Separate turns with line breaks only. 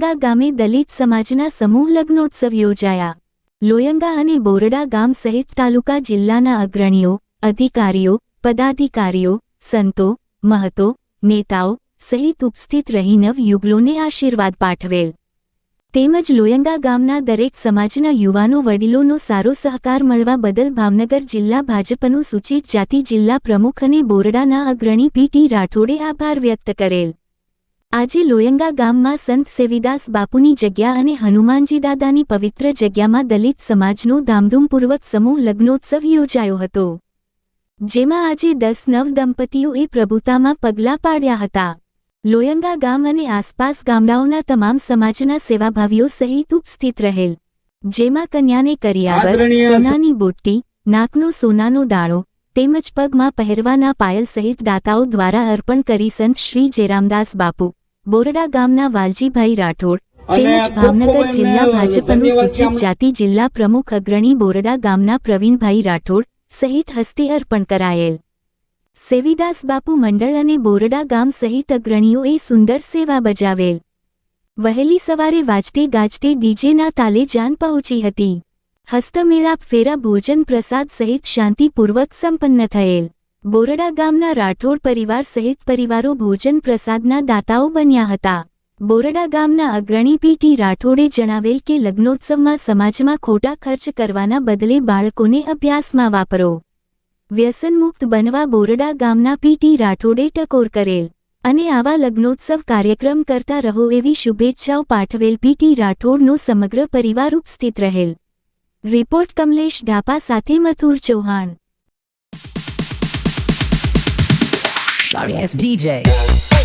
ગામે દલિત સમાજના સમૂહ લગ્નોત્સવ યોજાયા. લોયંગા અને બોરડા ગામ સહિત તાલુકા જિલ્લાના અગ્રણીઓ, અધિકારીઓ, પદાધિકારીઓ, સંતો, મહતો, નેતાઓ સહિત ઉપસ્થિત રહી નવયુગલોને આશીર્વાદ પાઠવેલ. તેમજ લોયંગા ગામના દરેક સમાજના યુવાનો વડીલોનો સારો સહકાર મળવા બદલ ભાવનગર જિલ્લા ભાજપનું સૂચિત જાતિ જિલ્લા પ્રમુખ અને બોરડાના અગ્રણી પીટી રાઠોડે આભાર વ્યક્ત કરેલ. આજે લોયંગા ગામમાં સંત સેવીદાસ બાપુની જગ્યા અને હનુમાનજી દાદાની પવિત્ર જગ્યામાં દલિત સમાજનો ધામધૂમપૂર્વક સમૂહ લગ્નોત્સવ યોજાયો હતો. જેમાં આજે દસ નવ દંપતીઓએ પ્રભુતામાં પગલાં પાડ્યા હતા. લોયંગા ગામ અને આસપાસ ગામડાઓના તમામ સમાજના સેવાભાવીઓ સહિત ઉપસ્થિત રહેલ. જેમાં કન્યાને કરિયાવર સોનાની બુટ્ટી નાકનો સોનાનો દાણો તેમજ પગમાં પહેરવાના પાયલ સહિત દાતાઓ દ્વારા અર્પણ કરી સંત શ્રી જેરામદાસ બાપુ. બોરડા ગામના વાલજીભાઈ રાઠોડ તેમજ ભાવનગર જિલ્લા ભાજપનું સૂચિત જાતિ જિલ્લા પ્રમુખ અગ્રણી બોરડા ગામના પ્રવીણભાઈ રાઠોડ સહિત હસ્તે અર્પણ કરાયેલ. સેવિદાસ બાપુ મંડળ અને બોરડા ગામ સહિત અગ્રણીઓએ સુંદર સેવા બજાવેલ. વહેલી સવારે વાજતે ગાજતે ડીજેના તાલે જાન પહોંચી હતી. હસ્તમેળાપ ફેરા ભોજન પ્રસાદ સહિત શાંતિપૂર્વક સંપન્ન થયેલ. બોરડા ગામના રાઠોડ પરિવાર સહિત પરિવારો ભોજન પ્રસાદના દાતાઓ બન્યા હતા. બોરડા ગામના અગ્રણી પીટી રાઠોડે જણાવેલ કે લગ્નોત્સવમાં સમાજમાં ખોટા ખર્ચ કરવાના બદલે બાળકોને અભ્યાસમાં વાપરો. વ્યસનમુક્ત બનવા બોરડા ગામના પીટી રાઠોડે ટકોર કરેલ. અને આવા લગ્નોત્સવ કાર્યક્રમ કરતા રહો એવી શુભેચ્છાઓ પાઠવેલ પીટી રાઠોડનો સમગ્ર પરિવાર ઉપસ્થિત રહેલ. રિપોર્ટ કમલેશ ઢાપા સાથે Mathur Chauhan.
Sorry ass DJ.